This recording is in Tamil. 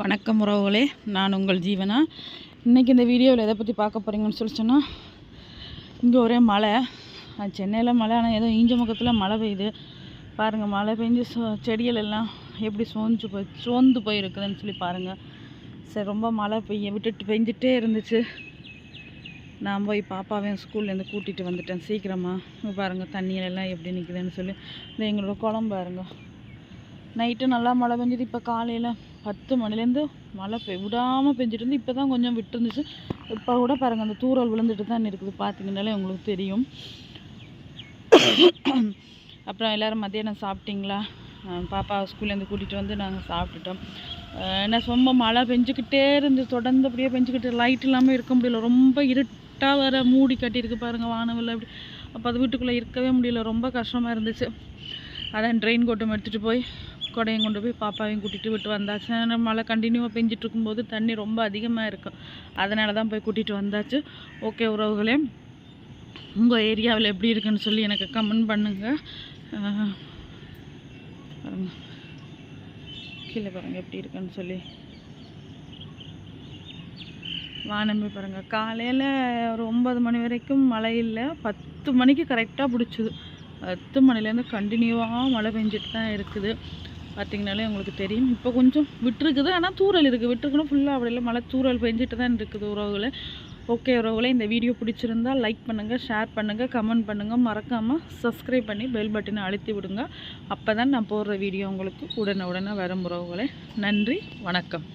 வணக்கம் உறவுகளே நான் உங்கள் ஜீவனா? இன்றைக்கி இந்த வீடியோவில் எதை பற்றி பார்க்க போகிறீங்கன்னு சொல்லி சொன்னால் இங்கே ஒரே மழை. சென்னையில் மழை ஆனால் ஏதோ ஈஞ்ச முகத்தில் மழை பெய்யுது. பாருங்கள் மழை பெஞ்சு சோ செடிகள் எல்லாம் எப்படி சோர்ந்து போய் சோர்ந்து போயிருக்குதுன்னு சொல்லி பாருங்கள் சரி ரொம்ப மழை பெய்ய விட்டுட்டு பெஞ்சிட்டே இருந்துச்சு. நான் போய் பாப்பாவையும் ஸ்கூல்லேருந்து கூட்டிகிட்டு வந்துட்டேன் சீக்கிரமாக பாருங்கள் தண்ணியிலெல்லாம் எப்படி நிற்குதுன்னு சொல்லி. இந்த எங்களோட குளம் பாருங்க. நைட்டு நல்லா மழை பெஞ்சது இப்போ காலையில் பத்து மணிலேருந்து மழை பெய் விடாமல் பெஞ்சிட்டு இருந்து இப்போ தான் கொஞ்சம் விட்டுருந்துச்சு. இப்போ கூட பாருங்கள் அந்த தூறல் விழுந்துட்டு தான் இருக்குது. பார்த்தீங்கன்னாலே உங்களுக்கு தெரியும். அப்புறம் எல்லோரும் மத்தியானம் சாப்பிட்டீங்களா? பாப்பா ஸ்கூல்லேருந்து கூட்டிகிட்டு வந்து நாங்கள் சாப்பிட்டுட்டோம். ஏன்னா சும்மா ரொம்ப மழை பெஞ்சுக்கிட்டே இருந்து தொடர்ந்து அப்படியே பெஞ்சுக்கிட்டு லைட் இல்லாமல் இருக்க முடியல. ரொம்ப இருட்டாக வர மூடி கட்டியிருக்கு பாருங்கள் வானவில் அப்படி. அப்போ அது வீட்டுக்குள்ளே இருக்கவே முடியல. ரொம்ப கஷ்டமாக இருந்துச்சு. அதான் ட்ரெயின் கோட்டம் எடுத்துகிட்டு போய் கொடையும் கொண்டு போய் பாப்பாவையும் கூட்டிகிட்டு விட்டு வந்தாச்சு. மழை கண்டினியூவாக பெஞ்சிட்டு இருக்கும்போது தண்ணி ரொம்ப அதிகமாக இருக்கும் அதனால தான் போய் கூட்டிகிட்டு வந்தாச்சு. ஓகே உறவுகளே உங்கள் ஏரியாவில் எப்படி இருக்குன்னு சொல்லி எனக்கு கமெண்ட் பண்ணுங்கள் கீழே பாருங்கள் எப்படி இருக்குன்னு சொல்லி. வானமே பாருங்கள் காலையில் ஒரு ஒன்பது மணி வரைக்கும் மழை இல்லை. பத்து மணிக்கு கரெக்டாக பிடிச்சிது. பத்து மணிலேருந்து கண்டினியூவாக மழை பெஞ்சிட்டு தான் இருக்குது. பார்த்தீங்கனாலே உங்களுக்கு தெரியும். இப்போ கொஞ்சம் விட்டுருக்குது. ஆனால் தூறல் இருக்குது விட்டுருக்குன்னா ஃபுல்லாக அப்படி இல்லை மழை தூறல் பெஞ்சிட்டு தான் இருக்குது உறவுகளை. ஓகே உறவுகளை இந்த வீடியோ பிடிச்சிருந்தா லைக் பண்ணுங்கள் ஷேர் பண்ணுங்கள் கமெண்ட் பண்ணுங்கள் மறக்காமல் சப்ஸ்கிரைப் பண்ணி பெல் பட்டனை அழுத்தி விடுங்க. அப்போ தான் நான் போடுற வீடியோ உங்களுக்கு உடனே உடனே வரும் உறவுகளை. நன்றி. வணக்கம்.